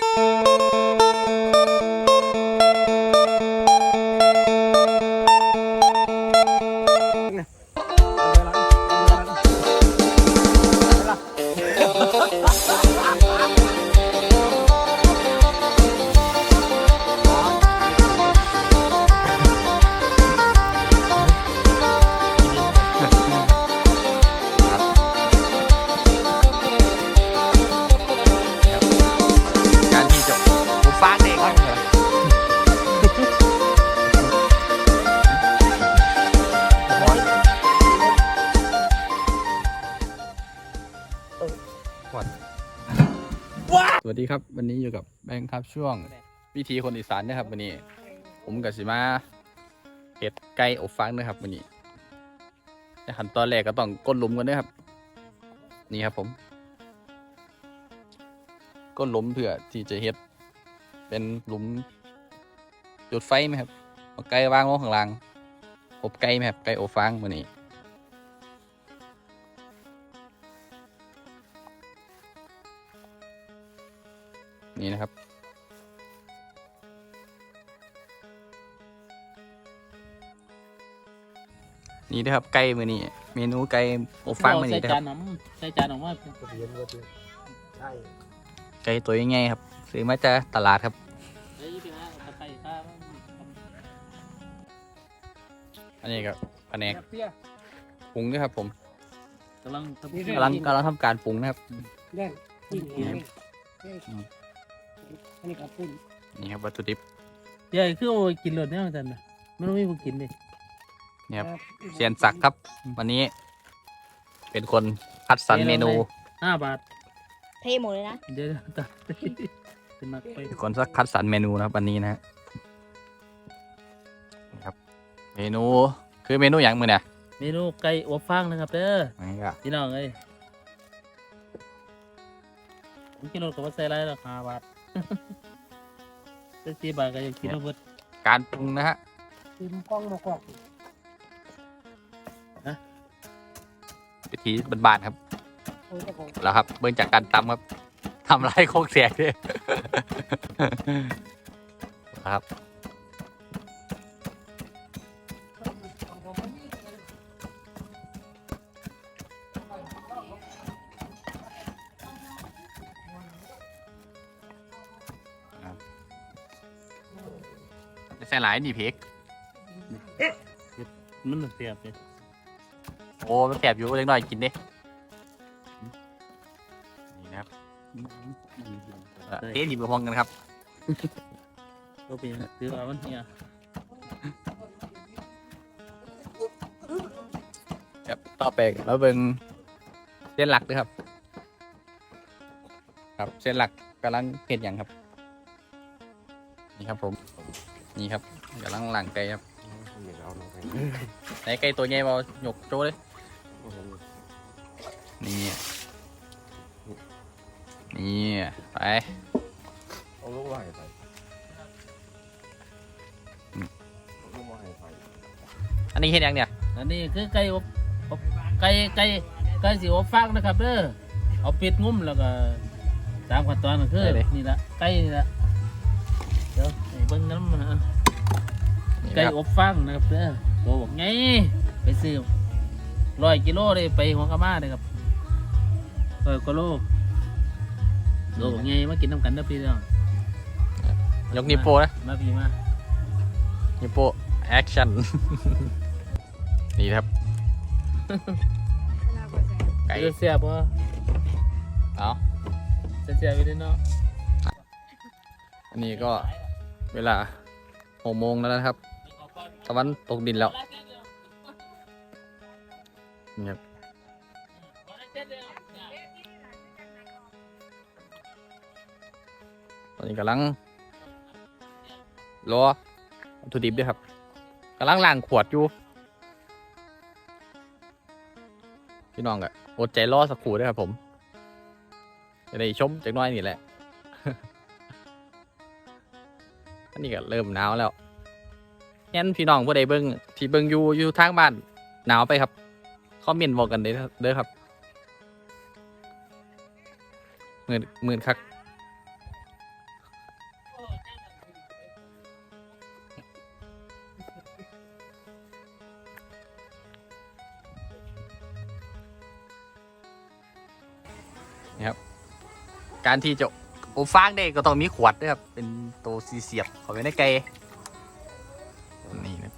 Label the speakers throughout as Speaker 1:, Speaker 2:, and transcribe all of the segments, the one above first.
Speaker 1: Thank you. ดีครับ วันนี้อยู่กับแบงค์ครับช่วงวิธีคนอีสานนะครับวันนี้ ผมกับสิมาเห็ดไก่อบฟางนะครับวันนี้ในขั้นตอนแรกก็ต้องก้นหลุมกันนะครับ นี่ครับผมก้นหลุมเพื่อที่จะเห็ด เป็นหลุมจุดไฟไหมครับเอาไก่วางลงข้างล่างอบไก่ไหมครับไก่อบฟางวันนี้ นี่นะครับ นี่นะครับไก่มือนี้เมนูไก่อบฟางมือ
Speaker 2: ใส่
Speaker 1: นี้นะค
Speaker 2: จา
Speaker 1: รั
Speaker 2: น
Speaker 1: บ
Speaker 2: น้ำใส่จานออกมาเป็น
Speaker 3: เรียนก็เป็นใช่
Speaker 1: ไก่ตัวใหญ่ๆครับ ซื้อมาจากตลาดครับ
Speaker 2: เฮ้ยพี่นะตะไคร้ข้าว
Speaker 1: อันนี้ก็แผนก
Speaker 3: เปี้ย
Speaker 1: ปรุงด้วยครับ ผม
Speaker 2: กำลังทำ
Speaker 1: กำลังกำลังทำการปรุงนะครับ
Speaker 3: แน่นนี่
Speaker 1: นี่ครับ
Speaker 3: อันนี้กับปุ้น
Speaker 1: นี่ครับวัตถุดิบ
Speaker 2: ใหญ่คือโอ้ยกินรสเนี่ยจันนะไม่ต้องมีผู้กินดิ
Speaker 1: นี่ครับเซียนศักดิ์ครับ วันนี้ เป็นคนคัดสรรเมนู
Speaker 2: ห้าบาท
Speaker 4: เทหมดเลยนะ
Speaker 2: เดี๋ยวตัดเป็นมักไป
Speaker 1: เป็นคนคัดสรรเมนูนะครับวันนี้นะฮะนี่ครับ เมนูคือเมนูอย่างมือเนี่ย
Speaker 2: เมนูไก่อบฟางนะครับเด้อ
Speaker 1: นี่ก็
Speaker 2: พี่น้องเอ้ยผมกินรสกับว่าใส่ไรหรอกห้าบาท ใส่สี่บาทก็ยังกินเอาเบิด
Speaker 1: การปรุงนะฮะ
Speaker 3: กินกล้องมากอก
Speaker 1: วิธีบานๆครับ
Speaker 3: โอ้ยแต่ผม
Speaker 1: แล้วครับ เบิ่งจากการตำครับทำลายโคกเสียด้วยครับ ส่หลายนี่เพก
Speaker 2: มันเสียบเลย
Speaker 1: โอ้มันแสบอยู่เล็กน้อยกินดินี่นะครับเอ่อเอ๊ะหยิบมาพร้อมกันครับ
Speaker 2: ก็เป็นถือว่ามันเฮีย
Speaker 1: ครับต่อไปแล้วเบิ่งเส้นหลักด้วยครับ ครับเส้นหลักกำลังเห็ดอย่างครับ นี่ครับผม นี่ครับกำลังหลังไก่ครับไหนไก่ตัวใหญ่บอหยกโจ้เลยนี่นี่ไป
Speaker 3: เอาลูกไหวไป
Speaker 1: ลูกอันนี้เห็ดอย่างเนี่ย
Speaker 2: อันนี้คือไก่อบอบไก่ไก่ไก่สีอบฟางนะครับเด้อเอาเป็ดงุ้มแล้วก็ตามขั้นตอนก็คือนี่ละไก่นี่ละเดี๋ยวให้เบิ่งน้ำมันนะ
Speaker 1: นี่
Speaker 2: ไก่
Speaker 1: ครับ
Speaker 2: อบฟางนะครับเด้อโตบอกไงไปซื้อร้อยกิโลเลยไปหัวกะมาเลยครับร้อยกิโลโตบอกไงมากินน้ำกันเด้อพี่น้อง
Speaker 1: ยกนิ้วโป้นะ
Speaker 2: มาพี่มา
Speaker 1: นิ้วโป้แอคชั่นนี่ครับไก่
Speaker 2: ไก่เสียบบ่
Speaker 1: เอา
Speaker 2: เสียบอยู่เด้อเนาะ
Speaker 1: อันนี้ก็ เวลาหกโมงแล้วนะครับ ตะวันตกดินแล้วนี่ครับตอนนี้กำลังรอวัตถุดิบด้วยครับกำลังล้างขวดอยู่พี่น้องก็อดใจรอสักครู่ด้วยครับผมจะได้ชมจากน้อยนี่แหละ นนี้ก็เริ่มหนาวแล้วงั้นพี่น้องผู้ใดเบิ่งที่เบิ่งอยู่อยู่ทางบ้านหนาวไปครับคอมเมนต์บอกกันเด้อเด้อครับหมื่นหมื่นคักนี่ครับ การที่จะอบฟางได้ก็ต้องมีขวดด้วยครับเป็น สีเสียบเข้าไปในไก่นี่นะ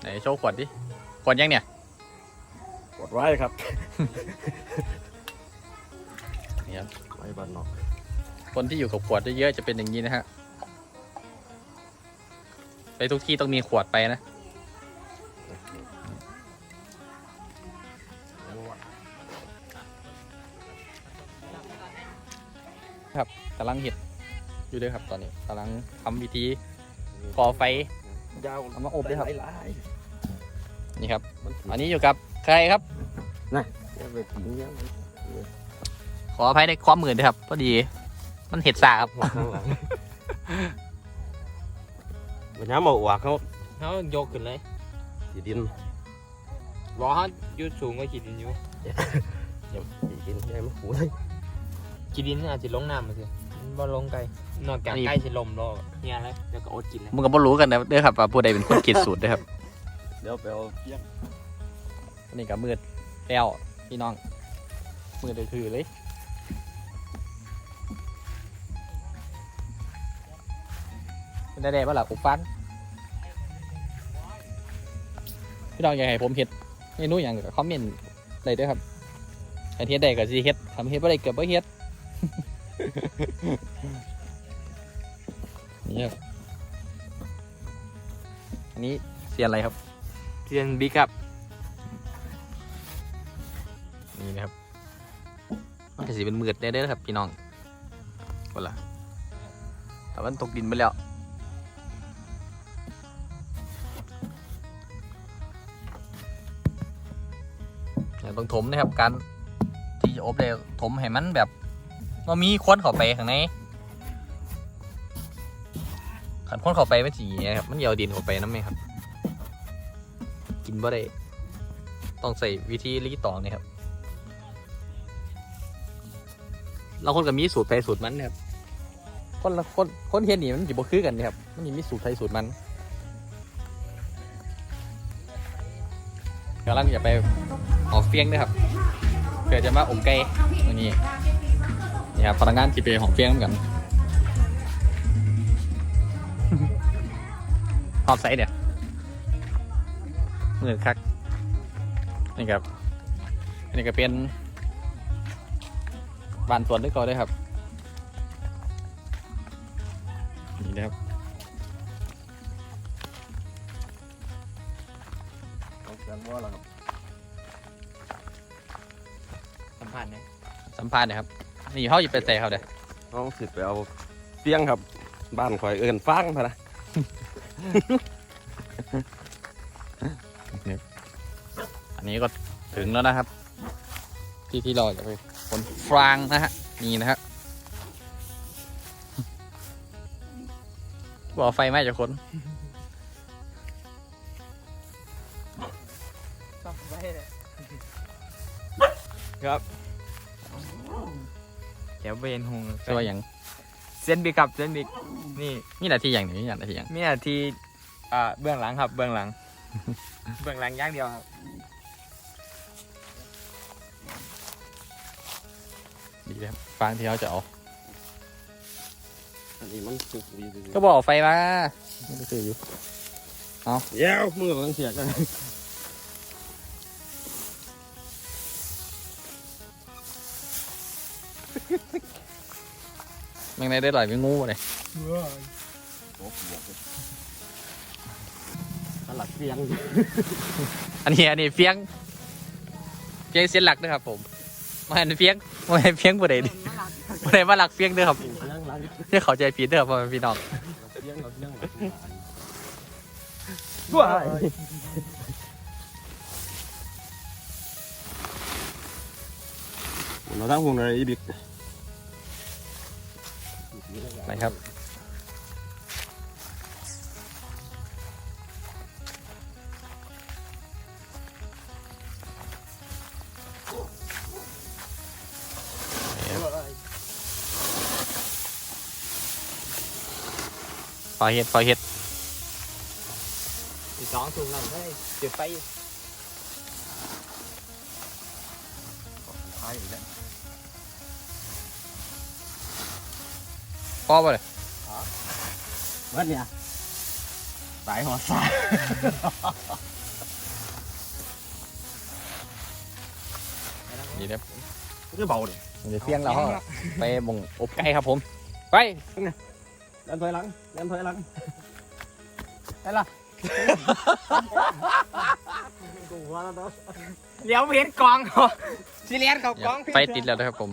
Speaker 1: ไหนโชว์ขวดดิขวดยังเนี่ย
Speaker 3: กดไว้ครับ
Speaker 1: นี่ครับ
Speaker 3: ไว้บ้านนอก
Speaker 1: คนที่อยู่กับขวดเยอะๆจะเป็นอย่างนี้นะฮะไปทุกที่ต้องมีขวดไปนะ ครับกำลังเห็ด อยู่ด้วยครับตอนนี้กำลังทำวิธีก่อไฟ
Speaker 3: ยาว
Speaker 1: เอามาอบด้วยครับ
Speaker 3: หลาย
Speaker 1: นี่ครับอันนี้อยู่กับใครครับ
Speaker 3: ๆนะอย่าไปทิ้งเยอะ
Speaker 1: ขออภัยในความมืดด้วยครับพอดี มันเห็ดสาครับ
Speaker 3: ข้างหลังวันนี้มาอวกเขา
Speaker 4: เขายกขึ้นเลย
Speaker 3: ขีดิน
Speaker 4: บอกเขาอยู่สูงกว่าขีดินอยู่
Speaker 3: ขีดินใหญ่มาหูเลย
Speaker 4: ขีดินอาจจะลงน้ำมาสิมันบ่ลงไกล นอกจาก
Speaker 1: อันนี้
Speaker 4: ใกล้จะลมรอเนี่ยอะไรเดี๋ยวก็อดกินเลย
Speaker 1: มึงก็บ่รู้กันนะเด้อครับว่าผู้ใดเป็นคนคิดสูตรเด้อครับ
Speaker 3: เดี๋ยวไปเอาเพียง
Speaker 1: อันนี้ก็มืดแล้วพี่น้องมืดเลยคือเลยเป็นได้แดดป่ะล่ะอุปฟันพี่น้องอยากให้ผมเห็ดเมนูอย่างก็คอมเมนต์ได้เด้วยครับไอเฮ็ดได้ก็สิเฮ็ดทำเฮ็ดบ่ได้เกือบบ่เฮ็ด นี่ครับอันนี้เสียนอะไรครับ
Speaker 4: เทียนบิ๊กครับ
Speaker 1: นี่นะครับมันจะสีเป็นมืดได้เด้อครับพี่น้องก็ละแต่มันตกดินไปแล้ว เนี่ยต้องถมนะครับการที่จะอบเลยถมให้มันแบบว่ามีควนเข้าไปข้างใน ขันคนเข้าไปไม่สีนะครับ มันเยวดินเข้าไปน้ำไหมครับ กินบ่ได้ต้องใส่วิธีรีตองนี่ครับ เราคนกับมีสูตรไปสูตรมันนะครับ คนละคนคนเทียนนี่มันสิบ่คือกันนะครับ มันมีสูตรไทยสูตรมันกำลังจะไปหอกเฟียงนะครับเพื่อจะมาอบไก่ตัวนี้นี่ครับพนักงานที่ไปหอเฟียงเหมือนกัน อบใส่เนี่ยมือคักนี่ครับอันนี้ก็เป็นบานสวนด้วยเขาด้วยครับ นี่นะครับ
Speaker 3: เอาแกนว่าแล้วครับ
Speaker 4: สัมผัสนะ
Speaker 1: สัมภาษณ์หนะครับ นี่เขาอยู่ไปใส่เขาเด้อ
Speaker 3: เอาสิไปเอาเตียงครับ บ้านข่อยเอินฟังพะนะ
Speaker 1: อันนี้ก็ถึงแล้วนะครับ ที่ที่เราจะไปขนฟรางนะฮะนี่นะฮะบอกไฟไหม้จะขน
Speaker 4: ต้องไว้เลยเดี๋ยวเบนหง
Speaker 1: ใช่ว่าอย่าง
Speaker 4: เส้นบิ๊กครับเส้นบิ๊กนี่
Speaker 1: นี่นาทีอย่างหนึ่งนี่นาทีอย่าง
Speaker 4: มีอาทีอ่าเบื้องหลังครับ เบื้องหลัง เบื้องหลังอย่างเดียวครับ
Speaker 1: นี่นะครับฟางที่เขาจะเอา
Speaker 3: อันนี้มันสุกดีดี
Speaker 1: ก็บอกไฟมาไม่ได้คืออยู่
Speaker 3: เย้วมือมันเสียกัน
Speaker 1: มงในได้หลายเป็นงูเลย
Speaker 3: โอ้โหตลัดเตียง
Speaker 1: อันนี้อันนี้เฟียงเฟียงเสียนหลักนะครับผมมาเห็นเฟียงมาเห็นเฟียงบ่ได้ดิบ่ได้มาหลักเฟียงเด้อครับ
Speaker 3: เตียงหลัง
Speaker 1: ที่เข้าใจผิดเด้อพ่อแม่พี่น้อง
Speaker 3: เตียงเราเตียงหลังว้ายเราตั้งวงอะไรอีบิก
Speaker 1: ไปครับฟอยเฮ็ดฟอยเฮ็ด
Speaker 4: อีกสองถุงนั่นเฮ้จุดไฟ
Speaker 1: พ่อ ป่ะเลย
Speaker 3: วันเนี่ยสายหัวสาย
Speaker 1: นี่เด้อ
Speaker 3: ก็เบาดิ
Speaker 1: มันจะเฟียงเราเขาไปหมงอบไก่ครับผม ไป
Speaker 3: ยันถอยหลังยันถอยหลังกูว่าแล้วเนาะ
Speaker 4: เลี้ยวเห็นกองเขาสิเลียนเขากอง
Speaker 1: ไฟติดแล้วนะครับผม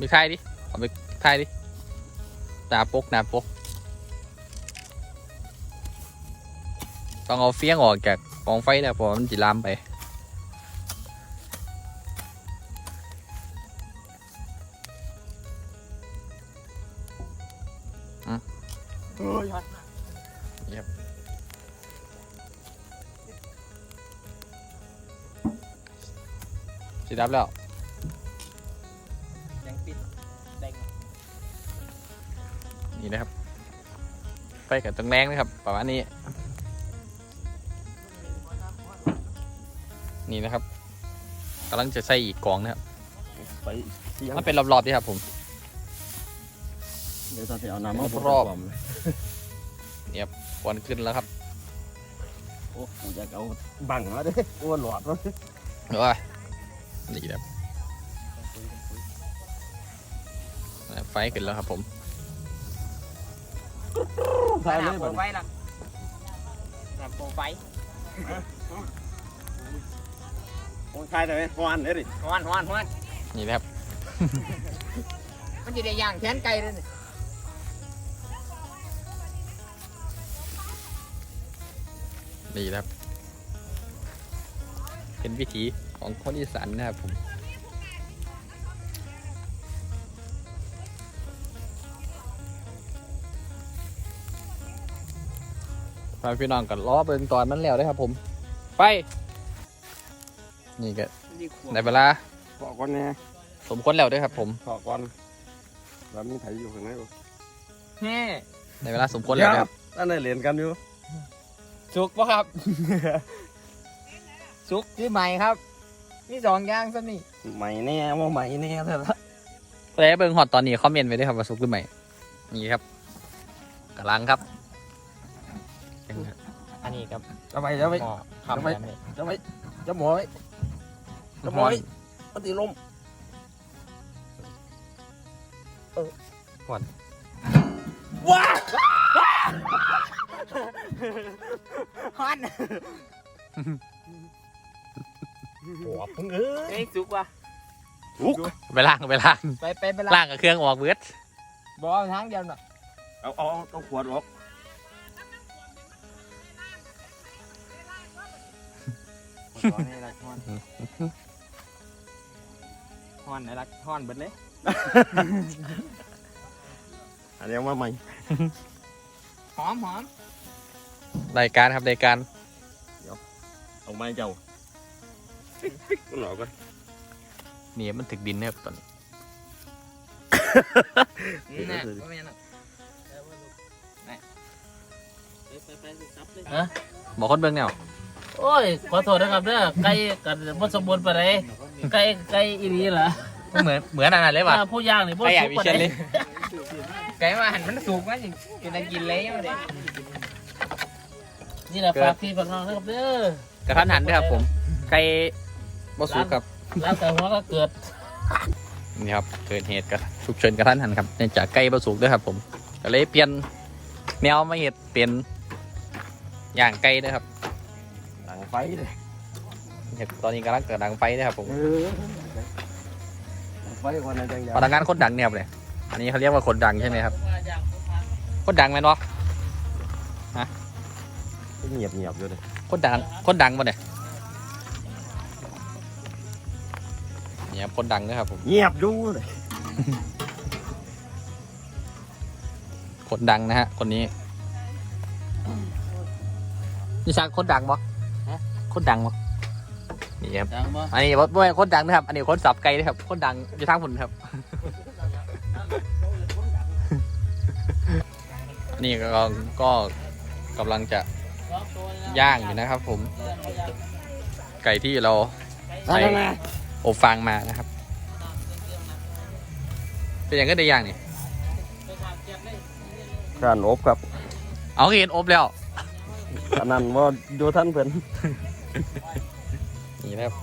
Speaker 1: มีถ่ายดิ เอาไปถ่ายดิหนาปกหนาปก ต้องเอาเฟี้ยงออกจากกองไฟแล้วเพราะมันจะลามไป สิดับแล้ว
Speaker 4: ยังปิดแดง
Speaker 1: นี่นะครับไฟกับตรงแรงนะครับ ประมาณนี้ นี่นะครับกำลังจะใส่อีกกองนะครับ
Speaker 3: ไปเสียง
Speaker 1: มันเป็นรอบๆดีครับผม
Speaker 3: เดี๋ยวตอนที่เอาน้ำมาร
Speaker 1: อบ
Speaker 3: ผม
Speaker 1: ควันขึ้นแล้วครับ
Speaker 3: โอ้กูอยากเอาบังมาเด้อ้วนหลอดวะ
Speaker 1: ว้ายนี่ครับไฟขึ้นแล้วครับผม
Speaker 3: ใช่เลย
Speaker 4: โป
Speaker 3: บั
Speaker 4: รงไฟละน้ำโปรไฟ
Speaker 3: โอ้ใช่เลยฮอนเลยดิ
Speaker 4: ฮ้อนฮ้อนฮ้อน
Speaker 1: นี่นะครับ
Speaker 4: มันจะได้ย่างแขนไก่เลย นี่
Speaker 1: นี่นะครับ เป็นวิถีของคนอีสานนะครับผมพาพี่น้องกันล้อเบิ่งตอนมันแล้วเด้อครับผม ไป นี่ก็
Speaker 4: นี่ขวบ
Speaker 1: ในเวลา
Speaker 3: ขอก่อนแน่
Speaker 1: สมควรแล้วเด้อครับผม
Speaker 3: ขอก่อนแล้วมีไถอยู่ข้างในบ่
Speaker 4: แฮ่
Speaker 1: ในเวลาสมควรแล้วนะครับ
Speaker 3: นั่นได้เหรียญกันอยู่
Speaker 4: สุกปะครับ สุกที่ใหม่ครับมีสองอย่างซะนี่
Speaker 3: ใหม่แน่ว่าใหม่แน่แต่ละ
Speaker 1: เพื่อให้เบิ่งฮอตตอนนี้คอมเมนต์ไว้ด้วยครับว่าสุกหรือไม่นี่ครับกำลังครับ
Speaker 4: อันนี้ครับ
Speaker 3: จะไปจะไป
Speaker 4: หม้อคำ
Speaker 3: ทำไม
Speaker 4: แบบนี้
Speaker 3: จะไปจะหมอยจะหมอยมันตีลม
Speaker 4: ฮ้อน
Speaker 3: โอ้พึ่งเอ้ย
Speaker 4: เฮ้ยสุกวะ
Speaker 3: ลุก
Speaker 1: ไปล่างไปล่าง
Speaker 4: ไปไปไป
Speaker 1: ล่างกับเครื่องออกเบิด
Speaker 4: บอกเอาทางเดียวน่ะ
Speaker 3: เอาเอาเอาต้องขวดออก
Speaker 4: ฮ้อนในรักฮ้อนฮ้อนในรักฮ้อนเบิดเลย
Speaker 3: อันนี้เอามาใหม่
Speaker 4: หอมหอม
Speaker 1: รายการครับรายการ
Speaker 3: เอาไม้เจ้าปิ๊กปิ๊กมันออกกัน
Speaker 1: นี่มันถึกดินนะครับตอนนี้
Speaker 4: นี่นะบ่แม่นน่ะ
Speaker 2: ฮะ
Speaker 1: บอกคนเบิ่งแนว
Speaker 2: โอ้ย ขอโทษนะครับเด้อไก่กันบ่สมบูรณ์ปานใดไก่ไก่อีหลีล่ะ
Speaker 1: เหมือนเหมือนอันนั้นเลยว่ะ
Speaker 2: อ่าผู้ย่างนี่บ่
Speaker 1: ไก่ใหญ่
Speaker 2: สุก
Speaker 1: วิ
Speaker 2: ปาน
Speaker 1: เชียน
Speaker 2: ใด
Speaker 1: เลย
Speaker 4: ไก่ว่าหันมันสุกมั้ยกินได้กินเลยมาเด้
Speaker 2: นี่แหละฝากพี่ฝากน้องนะครับเด้อก
Speaker 1: ระทันหันด้วยครับผมไก่บ่สุกครับ
Speaker 2: แล้วแต่หัวก็เกิด
Speaker 1: นี่ครับเกิดเหตุกระฉุกเฉินกระทันหันครับเนื่องจากไก่บ่สุกด้วยครับผมก็เลยเปลี่ยนแนวมาเห็ดเป็นย่างไก่ด้วยครับ
Speaker 3: หลังไฟเลย
Speaker 1: เห็ดตอนนี้กำลังเกิดดังไฟด้วยครับผม
Speaker 3: เออหลังไฟคนนั้นจังยา
Speaker 1: พนักงานคนดังเนี่ยครับเนี่ยอันนี้เขาเรียกว่าคนดังใช่ไหมครับคนดังไหมเนาะ
Speaker 3: เงียบเงียบอยู่เลย
Speaker 1: คนดังคนดังมาเนี่ยเนี่ยครับคนดังนะครับผม
Speaker 3: เงียบอยู่เลย
Speaker 1: คนดังนะฮะ คนนี้นี่ชักคนดังบ่คนดังบ่นี่ครับ
Speaker 2: ดังบ่
Speaker 1: อันนี้บ่บ่ใช่คนดังนะครับ อันนี้คนสับไก่นะครับ คนดังอยู่ทางผลครับนี่ก็ก็กำลังจะ ย่างอยู่นะครับ ผม ไก่ที่เราใส่อบฟางมานะครับ เป็นอย่างก็ได้ย่างนี่
Speaker 3: การอบครับ
Speaker 1: เอาเห็นอบแล้ว
Speaker 3: อันนั้นว่าดูท่านเพิ่น
Speaker 1: นี่นะครับ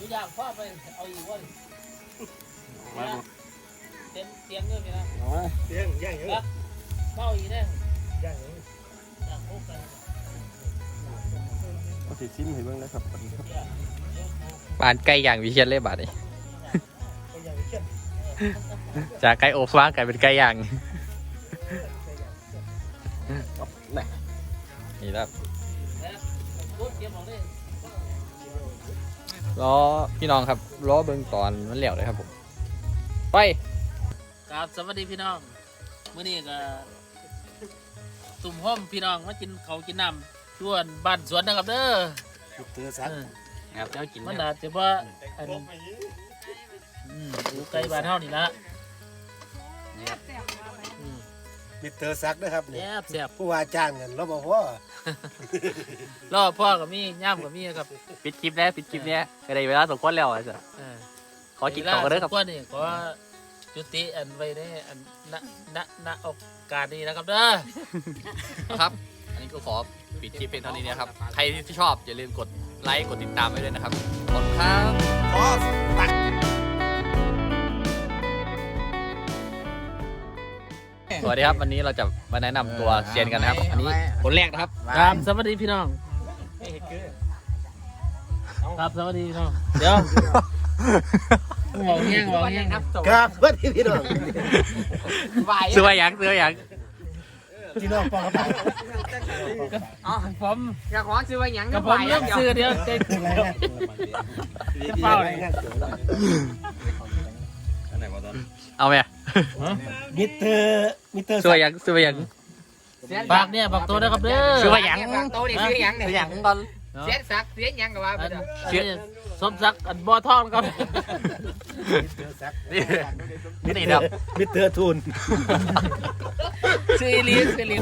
Speaker 2: ยืตัวอย่างพ่อไปเอาอีกว่า
Speaker 3: มา
Speaker 2: เตียงเตียงเงื่อนไปนะ
Speaker 5: เสียงย่างอย่าง
Speaker 2: เฝ้าอีกแน่
Speaker 5: ย่างอย่าง
Speaker 2: อยากพบกัน
Speaker 3: เอาสิซิมให้เบิ่งนะครับ
Speaker 1: บานไก่ย่างวิเชียนเลยบาดนี้
Speaker 5: ก็ย่างเช่น
Speaker 1: จากไก่อบฟางกลายเป็นไก่ย่างนี่ครับ
Speaker 2: พูดเก็บของเลย
Speaker 1: ล้อพี่น้องครับล้อเบิ่งตอนมันเหลวเลยครับผม ไป
Speaker 2: ครับสวัสดีพี่น้องมื้อนี้ก็ตุ่มห้อมพี่น้องมากินเขาวกินน้ำชวนบ้านสวนนะครับเด้อ
Speaker 5: เตือสัก
Speaker 2: เออ
Speaker 1: ครับเจ้ากิน
Speaker 2: มันอาจจะว่าอันอืมอยู่ไกลบ้านเฮานี่ละอืม
Speaker 5: มิเตอร์ซักนะครับ
Speaker 2: แซ่
Speaker 5: เนี่ย
Speaker 2: บแซ่บ
Speaker 5: ผู้ว่าจ้างเงินเราบอกว่า
Speaker 2: รอพ่อกับมี่ย่ามกับมี่ครับ
Speaker 1: ปิดคลิปแล้วปิดคลิปเนี้ยก็ได้เวลาสมควรแล้วอะจ้ะ
Speaker 2: เออ
Speaker 1: ขอกินต่อกันเด้อครับ
Speaker 2: วลาสมวนี่ขอ จุติอันไว้ได้อันณณณโอกาสนี้นะครับเด้อ
Speaker 1: ครับ อันนี้ก็ขอปิดคลิปเป็นเท่านี้นะครับ ใครที่ชอบอย่าลืมกดไลค์กดติดตามไว้ด้วยนะครับ ขอบคุณครับ
Speaker 5: ขอตัก
Speaker 1: สวัสดีครับวันนี้เราจะมาแนะนำตัวเซียนกันนะครับ อันนี้คนแรกนะครับ
Speaker 2: ครับสวัสดีพี่น้อง ครับสวัสดีพี่น้อง เดี๋ยว บอกแห้งบอกแห้งครับ
Speaker 5: ครับเพื่อนพี่น้อง
Speaker 1: ซื้อไว้ยังซื้อไว้ยัง
Speaker 5: พี่น้องปองกระเป๋า
Speaker 2: อ๋อผม
Speaker 6: อยากขอซื้อไว้หยัง
Speaker 2: กับผมเริ่มซื้อเดี๋ยวจะ
Speaker 5: อะไรนะ
Speaker 2: จะเป้าเลย
Speaker 3: อันไหนบ่ตอน
Speaker 1: เอาไหม
Speaker 5: มิเตอร์มิเตอร์
Speaker 1: ซื้อไว้ยังซื้อไว้ยัง
Speaker 2: ปากเนี่ยปากตัวนะครับเด้อ
Speaker 1: ซื้อไว้หยัง
Speaker 6: โตนี่ซื้อหยังเนี่ย
Speaker 1: ซื้อยังก่อน
Speaker 6: เสียสักเสียหยังก็ว่าไป
Speaker 2: อัน
Speaker 6: เถอะ
Speaker 2: อันนี้สมศักดิ์อันบ่อทองครับ
Speaker 5: มิเตอร์ซัก
Speaker 1: นี่นี่ครับ
Speaker 5: มิเตอร์ทุน
Speaker 6: ซื้ออีหลีซื้ออีหลี